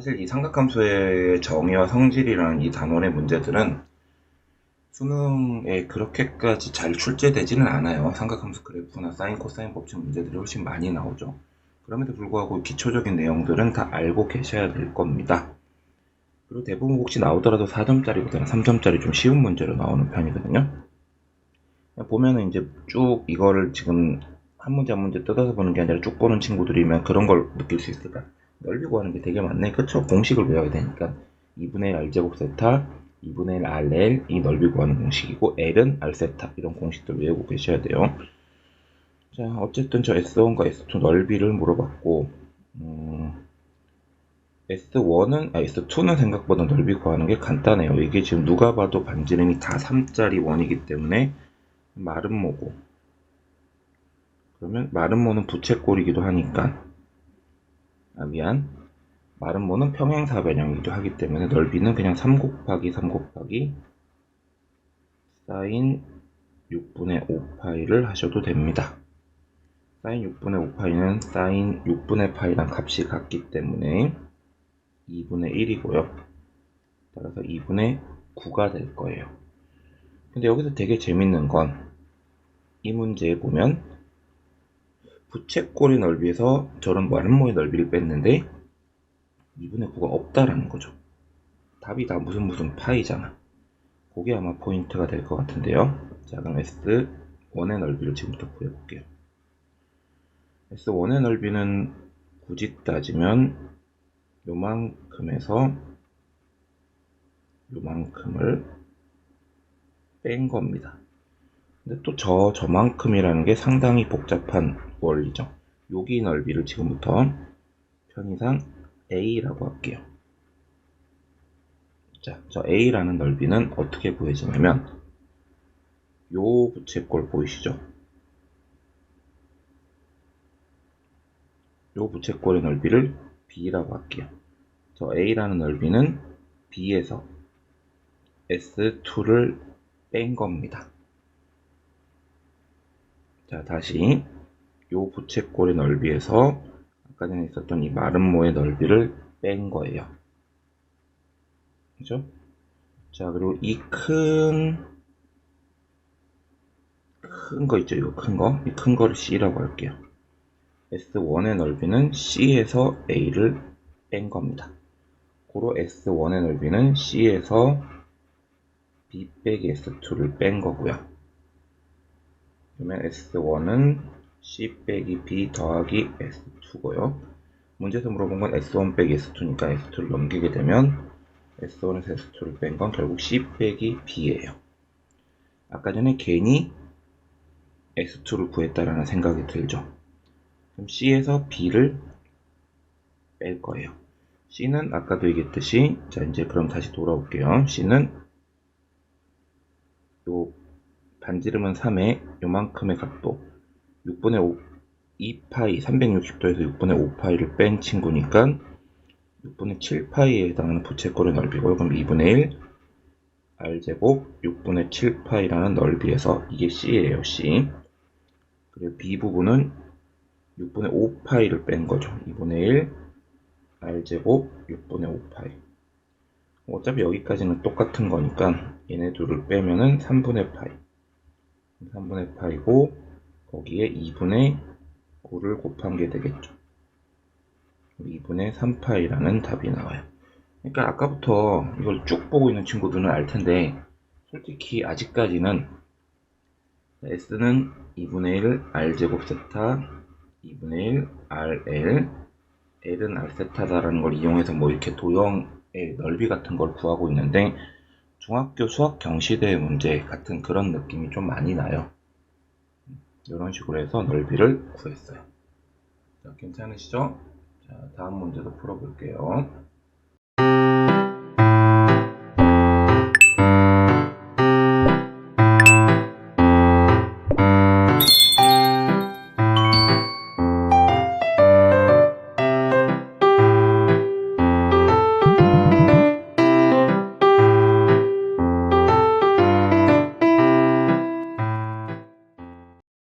사실 이 삼각함수의 정의와 성질이라는 이 단원의 문제들은 수능에 그렇게까지 잘 출제되지는 않아요. 삼각함수 그래프나 사인, 코사인 법칙 문제들이 훨씬 많이 나오죠. 그럼에도 불구하고 기초적인 내용들은 다 알고 계셔야 될 겁니다. 그리고 대부분 혹시 나오더라도 4점짜리보다는 3점짜리 좀 쉬운 문제로 나오는 편이거든요. 보면은 이제 쭉 이거를 지금 한 문제 한 문제 뜯어서 보는 게 아니라 쭉 보는 친구들이면 그런 걸 느낄 수 있을까? 넓이 구하는 게 되게 많네. 그쵸? 공식을 외워야 되니까. 2분의 1 R제곱 세타, 2분의 1 RL, 이 넓이 구하는 공식이고, L은 R 세타. 이런 공식들 외우고 계셔야 돼요. 자, 어쨌든 저 S1과 S2 넓이를 물어봤고, 음, S1은, 아, S2는 생각보다 넓이 구하는 게 간단해요. 이게 지금 누가 봐도 반지름이 다 3짜리 원이기 때문에 마른 모고, 그러면 마른 모는 부채꼴이기도 하니까, 아, 미안. 마른 모는 평행사 변형이기도 하기 때문에 넓이는 그냥 3 곱하기 3 곱하기 사인 6분의 5파이를 하셔도 됩니다. 사인 6분의 5파이는 사인 6분의 파이랑 값이 같기 때문에 2분의 1이고요. 따라서 2분의 9가 될 거예요. 근데 여기서 되게 재밌는 건 이 문제에 보면 부채꼴의 넓이에서 저런 마름모의 넓이를 뺐는데 2분의 9가 없다라는 거죠. 답이 다 무슨 무슨 파이잖아. 그게 아마 포인트가 될 것 같은데요. 자, 그럼 S1의 넓이를 지금부터 구해볼게요. S1의 넓이는 굳이 따지면 요만큼에서 요만큼을 뺀 겁니다. 근데 또 저 저만큼이라는 게 상당히 복잡한 원리죠. 여기 넓이를 지금부터 편의상 A라고 할게요. 자, 저 A라는 넓이는 어떻게 구해지냐면 요 부채꼴 보이시죠? 요 부채꼴의 넓이를 B라고 할게요. 저 A라는 넓이는 B에서 S2를 뺀 겁니다. 자, 다시 요 부채꼴의 넓이에서 아까 전에 있었던 이 마름모의 넓이를 뺀 거예요. 그죠? 자, 그리고 이 큰, 큰 거 있죠? 이거 큰 거. 이 큰 거를 C라고 할게요. S1의 넓이는 C에서 A를 뺀 겁니다. 고로 S1의 넓이는 C에서 B 빼기 S2를 뺀 거고요. 그러면 S1은 C 빼기 B 더하기 S2고요. 문제에서 물어본 건 S1 빼기 S2니까 S2를 넘기게 되면 S1에서 S2를 뺀 건 결국 C 빼기 B예요. 아까 전에 괜히 S2를 구했다라는 생각이 들죠. 그럼 C에서 B를 뺄 거예요. C는 아까도 얘기했듯이 자 이제 그럼 다시 돌아올게요. C는 요 반지름은 3에 요만큼의 각도 6분의 5 2파이 360도에서 6분의 5파이를 뺀 친구니까 6분의 7파이에 해당하는 부채꼴의 넓이고요. 그럼 2분의 1 R제곱 6분의 7파이라는 넓이에서 이게 C예요. C 그리고 B 부분은 6분의 5파이를 뺀 거죠. 2분의 1 R제곱 6분의 5파이 어차피 여기까지는 똑같은 거니까 얘네 둘을 빼면은 3분의 파이 3분의 파이고 거기에 2분의 9를 곱한 게 되겠죠. 2분의 3파이라는 답이 나와요. 그러니까 아까부터 이걸 쭉 보고 있는 친구들은 알 텐데 솔직히 아직까지는 S는 2분의 1 R제곱 세타 2분의 1 RL L은 R 세타다라는 걸 이용해서 뭐 이렇게 도형의 넓이 같은 걸 구하고 있는데 중학교 수학 경시대 문제 같은 그런 느낌이 좀 많이 나요. 이런 식으로 해서 넓이를 구했어요. 자, 괜찮으시죠? 자, 다음 문제도 풀어볼게요.